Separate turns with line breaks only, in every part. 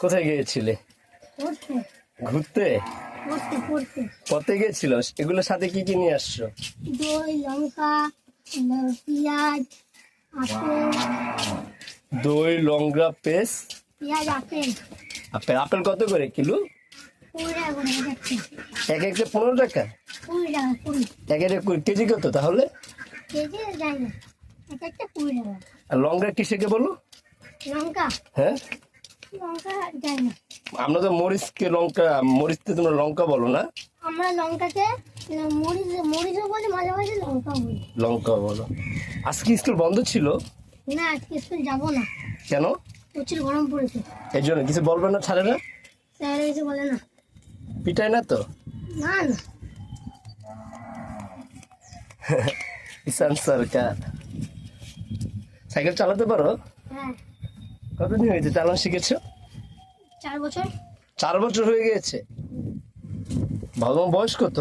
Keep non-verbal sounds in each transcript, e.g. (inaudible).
কোথায় গিয়েছিলে? ঘুরতে। পথে গিয়েছিল? এগুলোর সাথে কি কি নিয়ে আসছো?
দই লঙ্কা পেঁয়াজ
দই লঙ্কা পেস্ট।
পেঁয়াজ আপেল।
আপেল আপেল কত করে কিলো? এক একটা। পনেরো টাকা? এক একটা কেজি কত তাহলে? আর লঙ্কা কিসেকে বলো?
লঙ্কা।
হ্যাঁ?
লঙ্কা
আমরা তো মরিচকে লঙ্কা মরিচতে তোমরা লঙ্কা বলো না?
আমরা লঙ্কাকে মরিচ মরিচও বলি মাঝে মাঝে লঙ্কা বলি।
লঙ্কা বলো। আজকে স্কুল বন্ধ ছিল?
না আজকে স্কুল যাব না।
কেন?
প্রচুর গরম পড়েছে।
এর জন্য কিছু বলবে না ছাড়ে না
স্যার কিছু বলে না।
পিটায় না তো?
না না। (laughs)
সরকার সাইকেল চালাতে পারো?
হ্যাঁ।
কতদিন হয়েছে? চালানো শিখেছো?
চার বছর।
চার বছর হয়ে গিয়েছে বাবা বয়স কত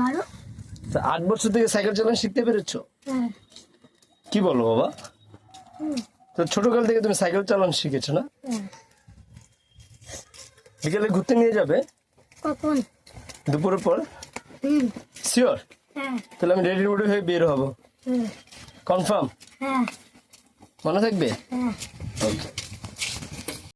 বারো
আট বছর থেকে সাইকেল চালানো শিখতে পেরেছ?
হ্যাঁ।
কি বলো বাবা? তো ছোটকাল থেকে তুমি সাইকেল চালানো শিখেছো না?
হ্যাঁ।
বিকেলে ঘুরতে নিয়ে যাবে?
কখন?
দুপুরের পর? শিওর
হ্যাঁ।
তাহলে আমি রেডি রুডি হয়ে বের হব। কনফার্ম মনে থাকবে?
হ্যাঁ
ওকে